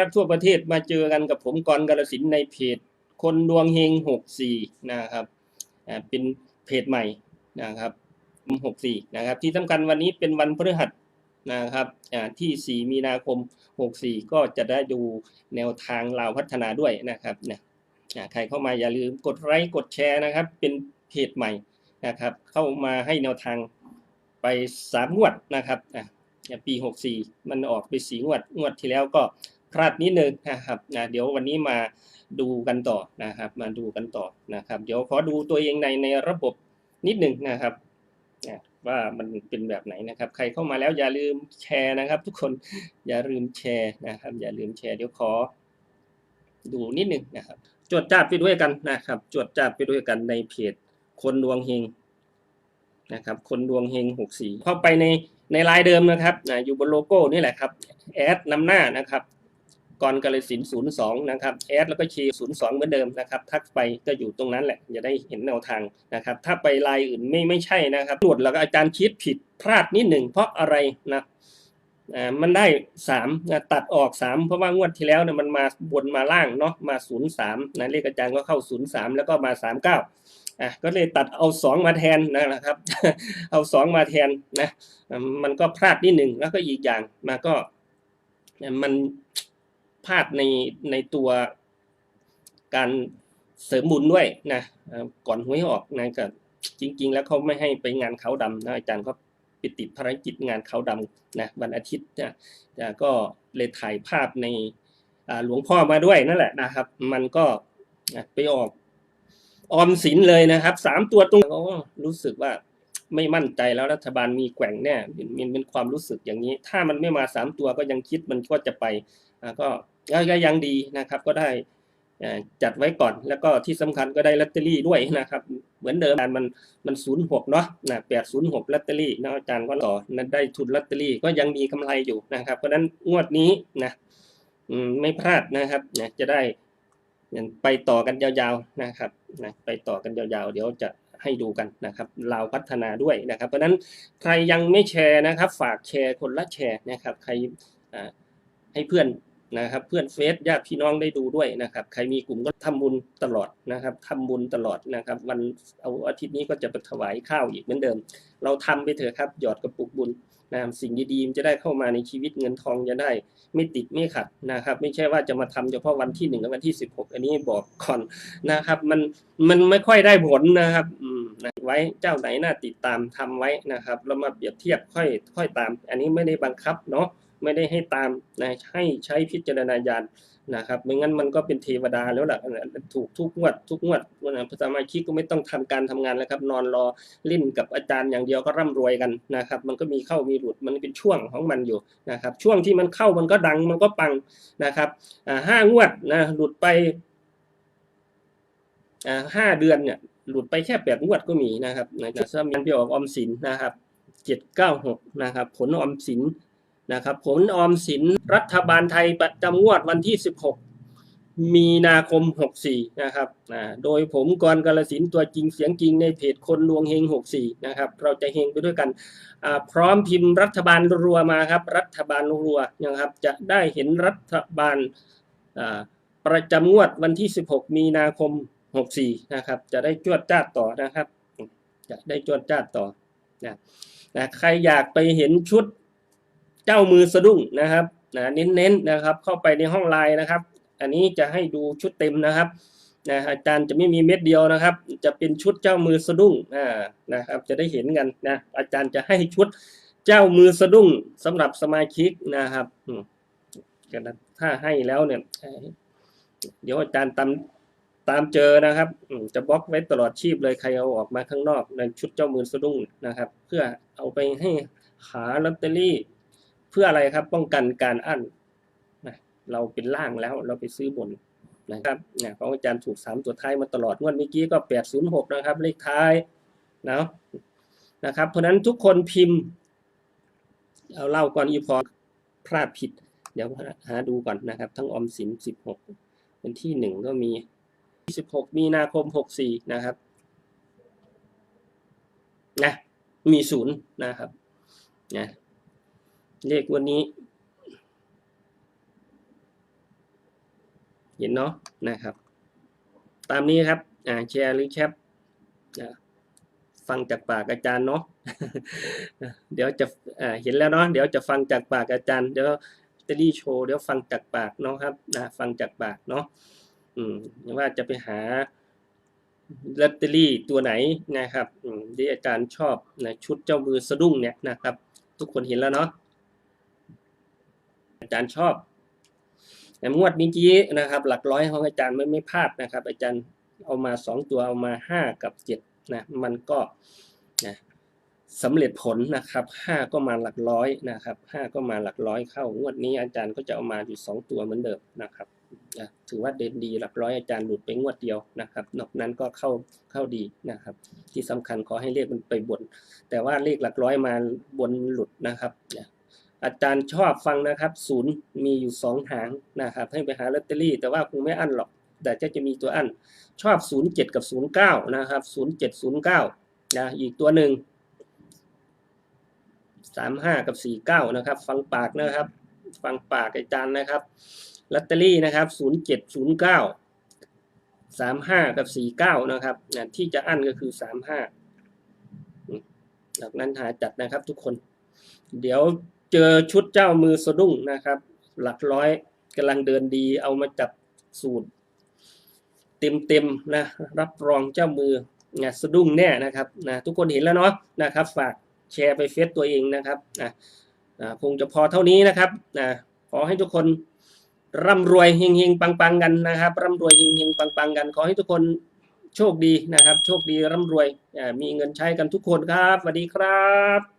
รักทั่วประเทศมาเจอกันกับผมกรกาลสินในเพจคนดวงเฮงหกสี่นะครับอ่าเป็นเพจใหม่นะครับหกสี่นะครับ ที่สำคัญวันนี้เป็นวันพฤหัสนะครับอ่าที่สี่มีนาคมหกสี่ก็จะได้ดูแนวทางลาวพัฒนาด้วยนะครับนะอ่าใครเข้ามาอย่าลืมกดไลค์กดแชร์นะครับ เป็นเพจใหม่นะครับ เข้ามาให้แนวทางไปสามงวดนะครับอ่าอย่างปี 64 มันออกไปสีงวดงวดที่แล้วก็ พลาดนิดนึงนะครับนะเดี๋ยววันนี้มาดูกันต่อนะครับ มาดูกันต่อนะครับ เดี๋ยวขอดูตัวเองในในระบบนิดหนึ่งนะครับว่ามันเป็นแบบไหนนะครับ ใครเข้ามาแล้วอย่าลืมแชร์นะครับ ทุกคนอย่าลืมแชร์นะครับ อย่าลืมแชร์เดี๋ยวขอ ดูนิดหนึ่งนะครับจดจ้าดไปด้วยกันนะครับจดจ้าดไปด้วยกันในเพจคนดวงเฮงนะครับ คนดวงเฮง64เข้าไปในในไลน์เดิมนะครับนะอยู่บนโลโก้นี่แหละครับแอดนำหน้านะครับ กรกาลสิน02นะครับแอดแล้วก็ชี02เหมือนเดิมนะครับ ทักไปก็อยู่ตรงนั้นแหละจะได้เห็นแนวทางนะครับ ถ้าไปลน์อื่นไม่ไม่ใช่นะครับตรวจแล้วก็อาจารย์คิดผิดพลาดนิดหนึ่งเพราะอะไรนะมันได้3ตัดออก 3 เพราะว่างวดที่แล้วเนี่ยมันมาบนมาล่างเนาะมา03นะเลขอาจารย์ก็เข้า03แล้วก็มา39อะก็เลยตัดเอาสองมาแทนนะครับ เอาสองมาแทนนะมันก็พลาดนิดหนึ่งแล้วก็อีกอย่างมาก็มัน พลาดในในตัวการเสริมบุญด้วยนะก่อนหวยออกนะก็จริง ๆ แล้วเขาไม่ให้ไปงานเขาดำนะอาจารย์ก็ไปติดภารกิจงานเขาดำนะวันอาทิตย์นะอะก็เลยถ่ายภาพในหลวงพ่อมาด้วยนั่นแหละนะครับ มันก็ไปออกออมสินเลยนะครับสามตัวตรงก็รู้สึกว่า ไม่มั่นใจแล้วรัฐบาลมีแกว่งแน่มันเป็นความรู้สึกอย่างนี้ ถ้ามันไม่มาสามตัวก็ยังคิดมันก็จะไปก็ก็ยังดีนะครับ ก็ได้จัดไว้ก่อน แล้วก็ที่สำคัญก็ได้ลอตเตอรี่ด้วยนะครับ เหมือนเดิมมันมันศูนย์หกเนาะนะแปดศูนย์หกลอตเตอรี่นะอาจารย์ก็ต่อนั้นได้ทุนลอตเตอรี่ก็ยังมีกำไรอยู่นะครับ เพราะฉะนั้นงวดนี้นะไม่พลาดนะครับนะจะได้ไปต่อกันยาวๆนะครับนะไปต่อกันยาวๆ เดี๋ยวจะ ให้ดูกันนะครับเราพัฒนาด้วยนะครับ เพราะนั้นใครยังไม่แชร์นะครับ ฝากแชร์คนละแชร์นะครับ ใครให้เพื่อน นะครับ เพื่อนเฟซญาติพี่น้องได้ดูด้วยนะครับ ใครมีกลุ่มก็ทำบุญตลอดนะครับทำบุญตลอดนะครับ วันเอาอาทิตย์นี้ก็จะไปถวายข้าวอีกเหมือนเดิม เราทำไปเถอะครับ หยอดกระปุกบุญนะครับสิ่งดีๆจะได้เข้ามาในชีวิตเงินทองจะได้ ไม่ติดไม่ขัดนะครับ ไม่ใช่ว่าจะมาทำเฉพาะวันที่หนึ่งกับวันที่สิบหกอันนี้บอกก่อนนะครับ มันมันไม่ค่อยได้ผลนะครับอืมนะไว้เจ้าไหนน่าติดตามทำไว้นะครับแล้วมาเปรียบเทียบค่อยค่อยตาม อันนี้ไม่ได้บังคับเนาะ ไม่ได้ให้ตามนะให้ใช้พิจารณาญาณนะครับไม่งั้นมันก็เป็นเทวดาแล้วล่ะถูกทุกงวดทุกงวดพระสมาชิกก็ไม่ต้องทำการทำงานแล้วครับ นอนรอเล่นกับอาจารย์อย่างเดียวก็ร่ำรวยกันนะครับ มันก็มีเข้ามีหลุดมันเป็นช่วงของมันอยู่นะครับ ช่วงที่มันเข้ามันก็ดังมันก็ปังนะครับห้างวดนะหลุดไปห้าเดือนเนี่ยหลุดไปแค่แปดงวดก็มีนะครับนะครับถ้ามันไปออกออมสินนะครับเจ็ดเก้าหกนะครับ ผลออมสิน นะครับผลออมสินรัฐบาลไทยประจำงวดวันที่สิบหกมีนาคม 64 นะครับโดยผมกรกาลสินตัวจริงเสียงจริงในเพจคนดวงเฮง 64 นะครับ เราจะเฮงไปด้วยกัน พร้อมพิมพ์รัฐบาลรัวมาครับ รัฐบาลรัวนะครับ จะได้เห็นรัฐบาลประจำงวดวันที่ 16 มีนาคม 64 นะครับ จะได้จวดจ้าต่อนะครับ จะได้จวดจ้าต่อนะนะใครอยากไปเห็นชุด เจ้ามือสะดุ้งนะครับนะเน้นๆนะครับเข้าไปในห้องไลน์นะครับ อันนี้จะให้ดูชุดเต็มนะครับนะอาจารย์จะไม่มีเม็ดเดียวนะครับ จะเป็นชุดเจ้ามือสะดุ้งอ่านะครับ จะได้เห็นกันนะอาจารย์จะให้ชุดเจ้ามือสะดุ้งสำหรับสมาชิกนะครับก็นถ้าให้แล้วเนี่ย เดี๋ยวอาจารย์ตามตามเจอนะครับจะบล็อกไว้ตลอดชีพเลยใครเอาออกมาข้างนอกในชุดเจ้ามือสะดุ้งนะครับ เพื่อเอาไปให้หาลอตเตอรี่ พื่ออะไรครับ ป้องกันการอั้นเราเป็นล่างแล้วเราไปซื้อบนนะครับเนี่ยของอาจารย์ถูกสามตัวท้ายมาตลอดงวดเมื่อกี้ก็แปดศูนย์หกนะครับ เลขท้ายนะนะครับ เพราะนั้นทุกคนพิมพ์ เอาเล่าก่อนอีพอพลาดผิด เดี๋ยวหาดูก่อนนะครับ ทั้งออมสินสิบหกวันที่หนึ่งก็มีสิบหกมีนาคมหกสี่นะครับนะมีศูนย์นะครับนะ เลขวันนี้ เห็นเนาะนะครับ ตามนี้ครับอ่าแชร์หรือแคปฟังจากปากอาจารย์เนาะเดี๋ยวจะอ่าเห็นแล้วเนาะเดี๋ยวจะฟังจากปากอาจารย์เดี๋ยวจะรีโชว์เดี๋ยวฟังจากปากเนาะครับนะฟังจากปากเนาะอืมว่าจะไปหาลอตเตอรี่ตัวไหนนะครับที่อาจารย์ชอบนะชุดเจ้ามือสะดุ้งเนี่ยนะครับ ทุกคนเห็นแล้วเนาะ อาจารย์ชอบแต่งวดเมื่อกี้นะครับ หลักร้อยของอาจารย์ไม่ไม่พลาดนะครับ อาจารย์เอามาสองตัวเอามาห้ากับเจ็ดนะมันก็นะสำเร็จผลนะครับห้าก็มาหลักร้อยนะครับห้าก็มาหลักร้อยเข้างวดนี้อาจารย์ก็จะเอามาอยู่สองตัวเหมือนเดิมนะครับถือว่าเด่นดีหลักร้อยอาจารย์หลุดไปงวดเดียวนะครับ นอกนั้นก็เข้าเข้าดีนะครับ ที่สำคัญขอให้เลขมันไปบน แต่ว่าเลขหลักร้อยมาบนหลุดนะครับ อาจารย์ชอบฟังนะครับศูนย์มีอยู่สองหางนะครับให้ไปหาลอตเตอรี่ แต่ว่าคงไม่อั้นหรอก แต่จะจะมีตัวอั้นชอบศูนย์เจ็ดกับศูนย์เก้านะครับศูนย์เจ็ดศูนย์เก้านะอีกตัวหนึ่งสามห้ากับสี่เก้านะครับ ฟังปากนะครับ ฟังปากอาจารย์นะครับลอตเตอรี่นะครับศูนย์เจ็ดศูนย์เก้าสามห้ากับสี่เก้านะครับนะที่จะอั้นก็คือสามห้าจากนั้นหาจัดนะครับทุกคน เดี๋ยว เจอชุดเจ้ามือสะดุ้งนะครับ หลักร้อยกำลังเดินดี เอามาจับสูตร เต็มเต็มๆนะ รับรองเจ้ามือนะสะดุ้งแน่นะครับนะทุกคนเห็นแล้วเนาะนะครับ ฝากแชร์ไปเฟซตัวเองนะครับนะนะคงจะพอเท่านี้นะครับนะขอให้ทุกคนร่ำรวยเฮงๆปังๆกันนะครับร่ำรวยเฮงๆปังๆกัน ขอให้ทุกคนโชคดีนะครับ โชคดีร่ำรวยมีเงินใช้กันทุกคนครับสวัสดีครับ